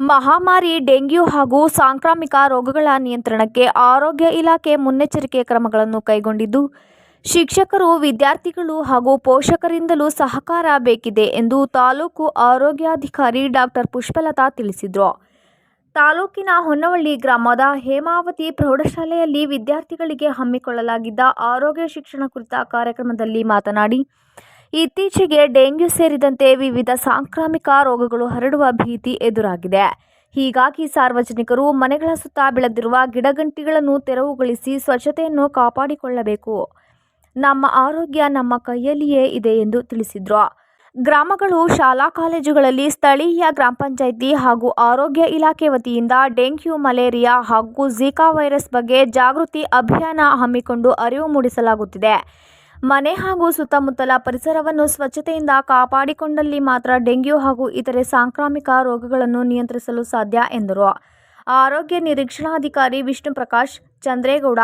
ಮಹಾಮಾರಿ, ಡೆಂಗ್ಯೂ ಹಾಗೂ ಸಾಂಕ್ರಾಮಿಕ ರೋಗಗಳ ನಿಯಂತ್ರಣಕ್ಕೆ ಆರೋಗ್ಯ ಇಲಾಖೆ ಮುನ್ನೆಚ್ಚರಿಕೆ ಕ್ರಮಗಳನ್ನು ಕೈಗೊಂಡಿದ್ದು, ಶಿಕ್ಷಕರು, ವಿದ್ಯಾರ್ಥಿಗಳು ಹಾಗೂ ಪೋಷಕರಿಂದಲೂ ಸಹಕಾರ ಬೇಕಿದೆ ಎಂದು ತಾಲೂಕು ಆರೋಗ್ಯಾಧಿಕಾರಿ ಡಾಕ್ಟರ್ ಪುಷ್ಪಲತಾ ತಿಳಿಸಿದರು. ತಾಲೂಕಿನ ಹೊನ್ನವಳ್ಳಿ ಗ್ರಾಮದ ಹೇಮಾವತಿ ಪ್ರೌಢಶಾಲೆಯಲ್ಲಿ ವಿದ್ಯಾರ್ಥಿಗಳಿಗೆ ಹಮ್ಮಿಕೊಳ್ಳಲಾಗಿದ್ದ ಆರೋಗ್ಯ ಶಿಕ್ಷಣ ಕುರಿತ ಕಾರ್ಯಕ್ರಮದಲ್ಲಿ ಮಾತನಾಡಿ ಇತ್ತೀಚೆಗೆ ಡೆಂಗ್ಯೂ ಸೇರಿದಂತೆ ವಿವಿಧ ಸಾಂಕ್ರಾಮಿಕ ರೋಗಗಳು ಹರಡುವ ಭೀತಿ ಎದುರಾಗಿದೆ. ಹೀಗಾಗಿ ಸಾರ್ವಜನಿಕರು ಮನೆಗಳ ಸುತ್ತ ಬೆಳೆದಿರುವ ಗಿಡಗಂಟಿಗಳನ್ನು ತೆರವುಗೊಳಿಸಿ ಸ್ವಚ್ಛತೆಯನ್ನು ಕಾಪಾಡಿಕೊಳ್ಳಬೇಕು. ನಮ್ಮ ಆರೋಗ್ಯ ನಮ್ಮ ಕೈಯಲ್ಲಿಯೇ ಇದೆ ಎಂದು ತಿಳಿಸಿದರು. ಗ್ರಾಮಗಳು, ಶಾಲಾ ಕಾಲೇಜುಗಳಲ್ಲಿ ಸ್ಥಳೀಯ ಗ್ರಾಮ ಪಂಚಾಯಿತಿ ಹಾಗೂ ಆರೋಗ್ಯ ಇಲಾಖೆ ವತಿಯಿಂದ ಡೆಂಗ್ಯೂ, ಮಲೇರಿಯಾ ಹಾಗೂ ಝಿಕಾ ವೈರಸ್ ಬಗ್ಗೆ ಜಾಗೃತಿ ಅಭಿಯಾನ ಹಮ್ಮಿಕೊಂಡು ಅರಿವು ಮೂಡಿಸಲಾಗುತ್ತಿದೆ. ಮನೆ ಹಾಗೂ ಸುತ್ತಮುತ್ತಲ ಪರಿಸರವನ್ನು ಸ್ವಚ್ಛತೆಯಿಂದ ಕಾಪಾಡಿಕೊಂಡಲ್ಲಿ ಮಾತ್ರ ಡೆಂಗ್ಯೂ ಹಾಗೂ ಇತರೆ ಸಾಂಕ್ರಾಮಿಕ ರೋಗಗಳನ್ನು ನಿಯಂತ್ರಿಸಲು ಸಾಧ್ಯ ಎಂದರು. ಆರೋಗ್ಯ ನಿರೀಕ್ಷಣಾಧಿಕಾರಿ ವಿಷ್ಣು ಪ್ರಕಾಶ್ ಚಂದ್ರೇಗೌಡ,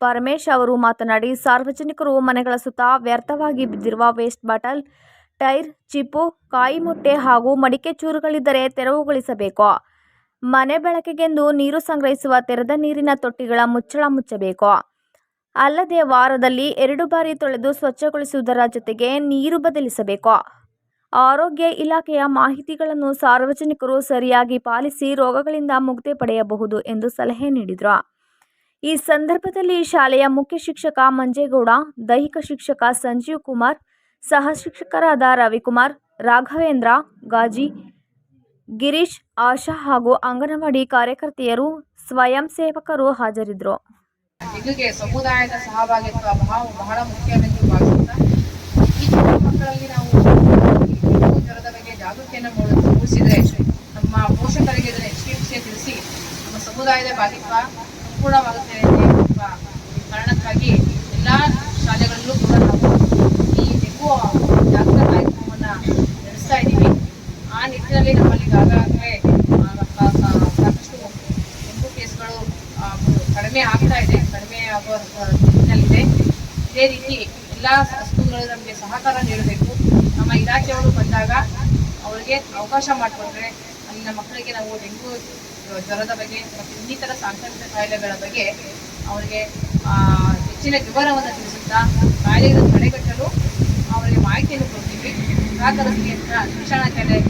ಪರಮೇಶ್ ಅವರು ಮಾತನಾಡಿ, ಸಾರ್ವಜನಿಕರು ಮನೆಗಳ ಸುತ್ತ ವ್ಯರ್ಥವಾಗಿ ಬಿದ್ದಿರುವ ವೇಸ್ಟ್ ಬಾಟಲ್ ಟೈರ್, ಚಿಪ್ಪು, ಕಾಯಿ ಮೊಟ್ಟೆ ಹಾಗೂ ಮಡಿಕೆ ಚೂರುಗಳಿದ್ದರೆ ತೆರವುಗೊಳಿಸಬೇಕು. ಮನೆ ಬಳಕೆಗೆಂದು ನೀರು ಸಂಗ್ರಹಿಸುವ ತೆರೆದ ನೀರಿನ ತೊಟ್ಟಿಗಳ ಮುಚ್ಚಳ ಮುಚ್ಚಬೇಕು. ಅಲ್ಲದೆ ವಾರದಲ್ಲಿ ಎರಡು ಬಾರಿ ತೊಳೆದು ಸ್ವಚ್ಛಗೊಳಿಸುವುದರ ಜೊತೆಗೆ ನೀರು ಬದಲಿಸಬೇಕು. ಆರೋಗ್ಯ ಇಲಾಖೆಯ ಮಾಹಿತಿಗಳನ್ನು ಸಾರ್ವಜನಿಕರು ಸರಿಯಾಗಿ ಪಾಲಿಸಿ ರೋಗಗಳಿಂದ ಮುಕ್ತಿ ಪಡೆಯಬಹುದು ಎಂದು ಸಲಹೆ ನೀಡಿದರು. ಈ ಸಂದರ್ಭದಲ್ಲಿ ಶಾಲೆಯ ಮುಖ್ಯ ಶಿಕ್ಷಕ ಮಂಜೇಗೌಡ, ದೈಹಿಕ ಶಿಕ್ಷಕ ಸಂಜೀವ್ ಕುಮಾರ್, ಸಹ ಶಿಕ್ಷಕರಾದ ರವಿಕುಮಾರ್, ರಾಘವೇಂದ್ರ, ಗಾಜಿ, ಗಿರೀಶ್, ಆಶಾ ಹಾಗೂ ಅಂಗನವಾಡಿ ಕಾರ್ಯಕರ್ತೆಯರು ಸ್ವಯಂ ಸೇವಕರು ಹಾಜರಿದ್ದರು ಇದಕ್ಕೆ ಸಮುದಾಯದ ಸಹಭಾಗಿತ್ವ ಬಹಳ ಬಹಳ ಮುಖ್ಯವೆಂದು ಭಾವಿಸುತ್ತಾ ಚಿಕ್ಕ ಮಕ್ಕಳಲ್ಲಿ ನಾವು ಜ್ವರದ ಬಗ್ಗೆ ಜಾಗೃತಿಯನ್ನು ಮೂಡಿಸಿದ್ರೆ, ನಮ್ಮ ಪೋಷಕರಿಗೆ ಇದನ್ನು ಹೆಚ್ಚಿನ ವಿಷಯ ತಿಳಿಸಿ, ನಮ್ಮ ಸಮುದಾಯದ ಭಾಗಿತ್ವ ಸಂಪೂರ್ಣವಾಗುತ್ತೆ ಎಂಬ ಕಾರಣಕ್ಕಾಗಿ ಎಲ್ಲ ಶಾಲೆಗಳಲ್ಲೂ ಕೂಡ ನಾವು ಈ ಡೆಂಗು ಜಾಗೃತ ಕಾರ್ಯಕ್ರಮವನ್ನು ನಡೆಸ್ತಾ ಇದ್ದೀವಿ. ಆ ನಿಟ್ಟಿನಲ್ಲಿ ನಮ್ಮಲ್ಲಿ ಕಡಿಮೆ ಆಗ್ತಾ ಇದೆ, ಕಡಿಮೆ ಆಗುವ ನಿಟ್ಟಿನಲ್ಲಿದೆ ಇದೇ ರೀತಿ ಎಲ್ಲ ಸ್ಕೂಲ್ಗಳು ನಮಗೆ ಸಹಕಾರ ನೀಡಬೇಕು. ನಮ್ಮ ಇಲಾಖೆಯವರು ಬಂದಾಗ ಅವರಿಗೆ ಅವಕಾಶ ಮಾಡಿಕೊಟ್ರೆ ಅಲ್ಲಿನ ಮಕ್ಕಳಿಗೆ ನಾವು ಡೆಂಗು ಜ್ವರದ ಬಗ್ಗೆ ಮತ್ತು ಇನ್ನಿತರ ಸಾಂಕ್ರಾಮಿಕ ಕಾಯಿಲೆಗಳ ಬಗ್ಗೆ ಅವರಿಗೆ ಹೆಚ್ಚಿನ ವಿವರವನ್ನು ತಿಳಿಸುತ್ತಾ ಕಾಯಿಲೆಗಳನ್ನು ತಡೆಗಟ್ಟಲು ಅವರಿಗೆ ಮಾಹಿತಿಯನ್ನು ಕೊಡ್ತೀವಿ. ಸಹಕರಿಸಿ ಅಂತ ಶಿಕ್ಷಣ ಇಲಾಖೆಗೆ